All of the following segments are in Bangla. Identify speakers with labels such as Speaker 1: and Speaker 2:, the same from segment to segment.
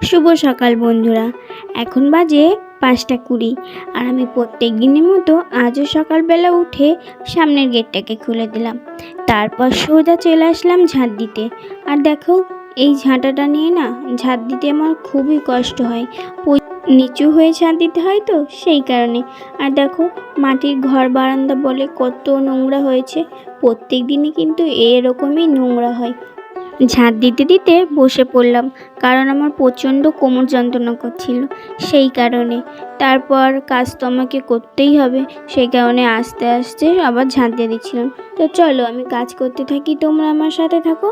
Speaker 1: শুভ সকাল বন্ধুরা। এখন বাজে পাঁচটা কুড়ি আর আমি প্রত্যেক দিনের মতো আজও সকালবেলা উঠে সামনের গেটটাকে খুলে দিলাম। তারপর সোজা চলে আসলাম ঝাঁট দিতে। আর দেখো, এই ঝাঁটাটা নিয়ে না ঝাঁট দিতে আমার খুবই কষ্ট হয়। নিচু হয়ে ঝাঁট দিতে হয় তো সেই কারণে। আর দেখো, মাটির ঘর বারান্দা বলে কত নোংরা হয়েছে। প্রত্যেক দিনই কিন্তু এরকমই নোংরা হয়। ঝাঁট দিতে দিতে বসে পড়লাম, কারণ আমার প্রচণ্ড কোমর যন্ত্রণা করছিল। সেই কারণে তারপর কাজ তো আমাকে করতেই হবে, সেই কারণে আস্তে আস্তে আবার ঝাঁট দিয়ে দিচ্ছিলাম। তো চলো, আমি কাজ করতে থাকি, তোমরা আমার সাথে থাকো।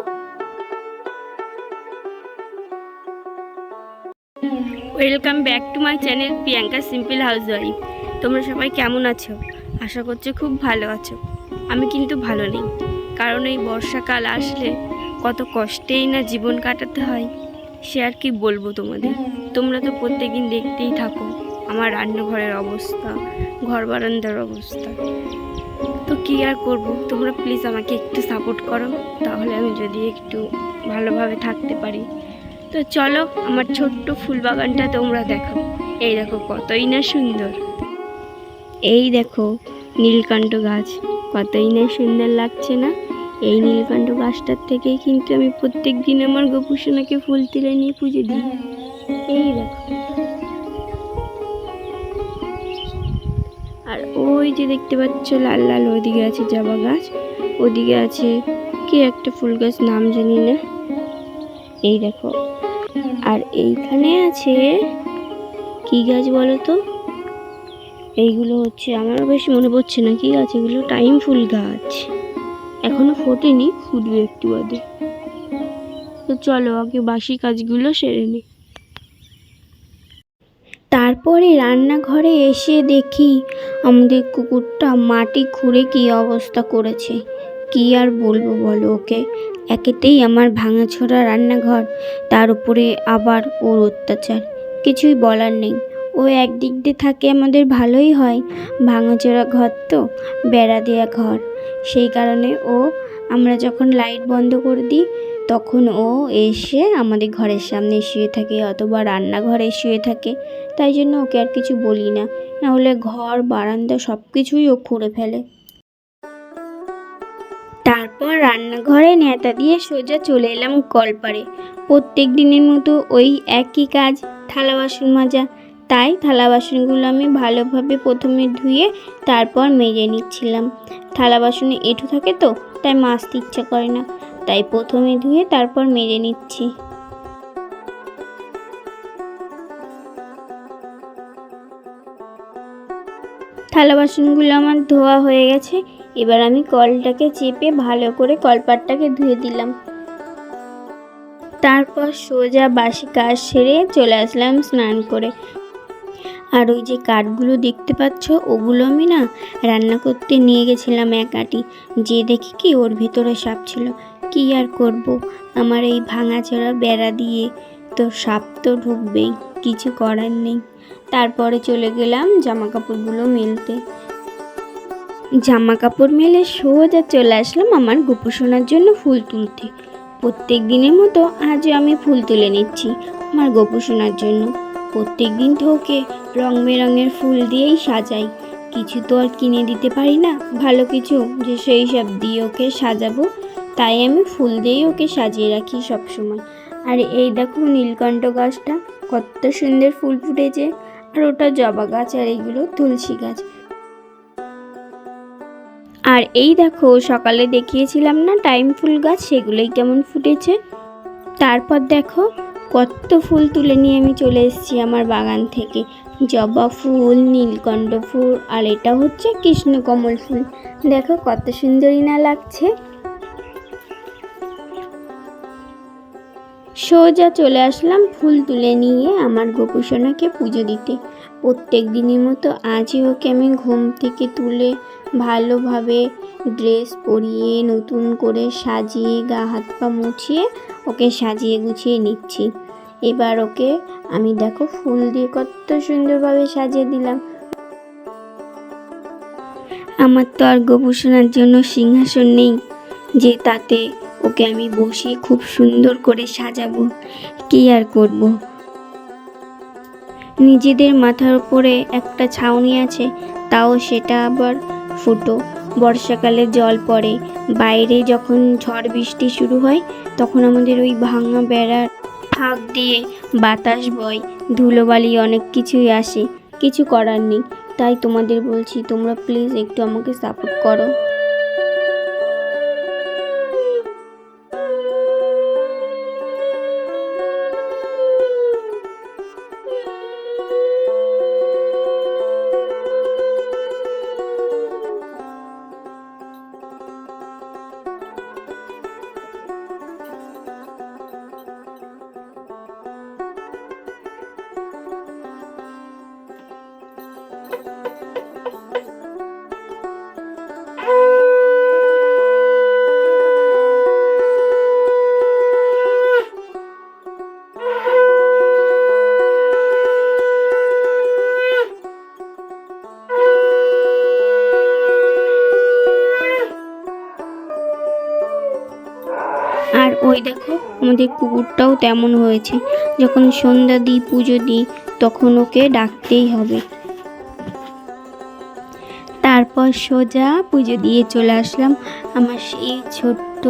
Speaker 1: Welcome back to my channel Priyanka simple housewife তোমরা সবাই কেমন আছো? আশা করছি খুব ভালো আছো। আমি কিন্তু ভালো নেই, কারণ এই বর্ষাকাল আসলে কত কষ্টেই না জীবন কাটাতে হয়, সে আর কি বলব তোমাদের? তোমরা তো প্রত্যেকদিন দেখতেই থাকো আমার রান্নাঘরের অবস্থা, ঘর বারান্দার অবস্থা। তো কী আর করব? তোমরা প্লিজ আমাকে একটু সাপোর্ট করো, তাহলে আমি যদি একটু ভালোভাবে থাকতে পারি। তো চলো, আমার ছোট্ট ফুল বাগানটা তোমরা দেখো। এই দেখো কতই না সুন্দর। এই দেখো নীলকণ্ঠ গাছ, কতই না সুন্দর লাগছে না? এই নীলকণ্ঠ গাছটার থেকেই কিন্তু আমি প্রত্যেক দিন আমার গোপুসোনাকে ফুল তুলে নিয়ে পুজো দিই। এই দেখো। আর ওই যে দেখতে পাচ্ছ, লাল লাল ওদিকে আছে জবা গাছ, ওদিকে আছে কি একটা ফুল গাছ, নাম জানি না। এই দেখো। আর এইখানে আছে কি গাছ বলো তো? এইগুলো হচ্ছে, আমারও বেশি মনে পড়ছে না, কি গাছ এগুলো? টাইম ফুল গাছ। এখনও ফোটেনি ফুটবে একটু বাদে। তো চলো, আগে বাসি কাজগুলো সেরে নিই তারপরে রান্নাঘরে এসে দেখি আমাদের কুকুরটা মাটি খুঁড়ে কি অবস্থা করেছে। কি আর বলব বলো ওকে? একেতেই আমার ভাঙাছোড়া রান্নাঘর, তার উপরে আবার ওর অত্যাচার। কিছুই বলার নেই। ও একদিক দিয়ে থাকে আমাদের ভালোই হয়। ভাঙাচোরা ঘর তো বেড়া দেওয়া ঘর। সেই কারণে ও, আমরা যখন লাইট বন্ধ করে দিই, তখন ও এসে আমাদের ঘরের সামনে শুয়ে থাকে অথবা রান্নাঘরে শুয়ে থাকে। তাই জন্য ওকে আর কিছু বলি না। নাহলে ঘর, বারান্দা সব কিছুই ও খুঁড়ে ফেলে। তারপর রান্নাঘরে নেতা দিয়ে সোজা চলে এলাম কলপারে প্রত্যেক দিনের মতো ওই একই কাজ, থালা, বাসন মাজা তাই থালা বাসনগুলো আমি ভালোভাবে প্রথমে ধুয়ে তারপর মেজে নিচ্ছিলাম। থালা বাসনে এঁঠু থাকে তো, তাই মাজতে ইচ্ছা করে না। তাই প্রথমে ধুয়ে তারপর মেজে নিচ্ছি। থালা বাসনগুলো আমার ধোয়া হয়ে গেছে, এবার আমি কলটাকে চেপে ভালো করে কলপাটটাকে ধুয়ে দিলাম। তারপর সোজা বাসি কাজ সেরে চলে আসলাম স্নান করে। আর ওই যে কাঠগুলো দেখতে পাচ্ছ, ওগুলো আমি না রান্না করতে নিয়ে গেছিলাম এক আটি। যে দেখি কি ওর ভিতরে সাপ ছিল। কি আর করব? আমার এই ভাঙাচোরা বেড়া দিয়ে তো সাপ তো ঢুকবেই, কিছু করার নেই। তারপরে চলে গেলাম জামা কাপড়গুলো মেলতে। জামা কাপড় মেলে সোজা চলে আসলাম আমার গোপুসোনার জন্য ফুল তুলতে। প্রত্যেক দিনের মতো আজও আমি ফুল তুলে নিচ্ছি আমার গোপুসোনার জন্য। প্রত্যেক দিন তো ওকে রং বেরঙের ফুল দিয়েই সাজাই। কিছু তো আর কিনে দিতে পারি না, ভালো কিছু যে সেই সব দিয়ে ওকে সাজাবো। তাই আমি ফুল দিয়েই ওকে সাজিয়ে রাখি সব সময় আর এই দেখো নীলকণ্ঠ গাছটা, কত সুন্দর ফুল ফুটেছে। আর ওটা জবা গাছ আর এইগুলো তুলসী গাছ। আর এই দেখো সকালে দেখিয়েছিলাম না টাইম ফুল গাছ, সেগুলোই কেমন ফুটেছে। তারপর দেখো কত ফুল তুলে নিয়ে আমি চলে এসেছি আমার বাগান থেকে। জবা ফুল, নীলকণ্ঠ ফুল, আর এটা হচ্ছে কৃষ্ণকমল ফুল। দেখো কত সুন্দরী না লাগছে। সোজা চলে আসলাম ফুল তুলে নিয়ে আমার গোপুসোনাকে পুজো দিতে। প্রত্যেক দিনের মতো আজই ওকে আমি ঘুম থেকে তুলে ভালোভাবে ড্রেস পরিয়ে নতুন করে সাজিয়ে গা, হাত পা মুছিয়ে ওকে সাজিয়ে গুছিয়ে নিচ্ছি। এবার ওকে আমি দেখো ফুল দিয়ে কত সুন্দরভাবে সাজিয়ে দিলাম। আমার তো আর গোপুসোনার জন্য সিংহাসন নেই, যে তাতে ওকে আমি বসিয়ে খুব সুন্দর করে সাজাবো। কি আর করব? নিজেদের মাথার উপরে একটা ছাউনি আছে, তাও সেটা আবার ফুটো। বর্ষাকালে জল পড়ে। বাইরে যখন ঝড় বৃষ্টি শুরু হয়, তখন আমাদের ওই ভাঙা বেড়ার ফাঁক দিয়ে বাতাস বয়। ধুলোবালি অনেক কিছুই আসে। কিছু করার নেই। তাই তোমাদের বলছি, তোমরা প্লিজ একটু আমাকে সাপোর্ট করো। ওই দেখো, আমাদের কুকুরটাও তেমন হয়েছে। যখন সন্ধ্যা দিই, পুজো দিই, তখন ওকে ডাকতেই হবে। তারপর সোজা পুজো দিয়ে চলে আসলাম আমার সেই ছোট্ট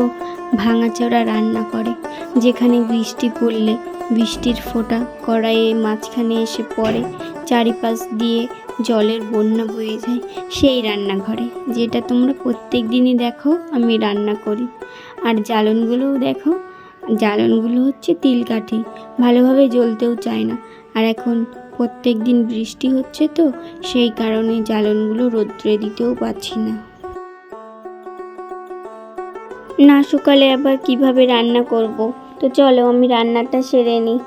Speaker 1: ভাঙাচোরা রান্না করে যেখানে বৃষ্টি পড়লে বৃষ্টির ফোঁটা কড়াইয়ে মাঝখানে এসে পড়ে, চারিপাশ দিয়ে জলের বন্যা বয়ে যায় সেই রান্নাঘরে, যেটা তোমরা প্রত্যেক দিনই দেখো, আমি রান্না করি। আর জ্বালনগুলোও দেখো, জ্বালনগুলো হচ্ছে তিলকাঠি ভালোভাবে জ্বলতেও চায় না। আর এখন প্রত্যেক দিন বৃষ্টি হচ্ছে তো, সেই কারণে জ্বালনগুলো রোদ্রে দিতেও পাচ্ছি না। না সকালে আবার কীভাবে রান্না করব? তো চলো আমি রান্নাটা সেরে নিই।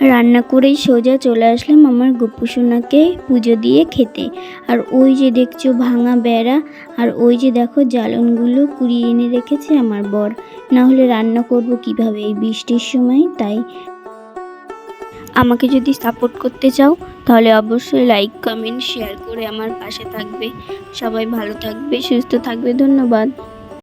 Speaker 1: রান্না করেই সোজা চলে আসলাম আমার গোপুসোনাকে পুজো দিয়ে খেতে। আর ওই যে দেখছ ভাঙা বেড়া, আর ওই যে দেখো জ্বালনগুলো কুড়িয়ে এনে রেখেছে আমার বর। না হলে রান্না করব কীভাবে এই বৃষ্টির সময়, তাই। আমাকে যদি সাপোর্ট করতে চাও, তাহলে অবশ্যই লাইক, কমেন্ট, শেয়ার করে আমার পাশে থাকবে। সবাই ভালো থাকবে, সুস্থ থাকবে, ধন্যবাদ।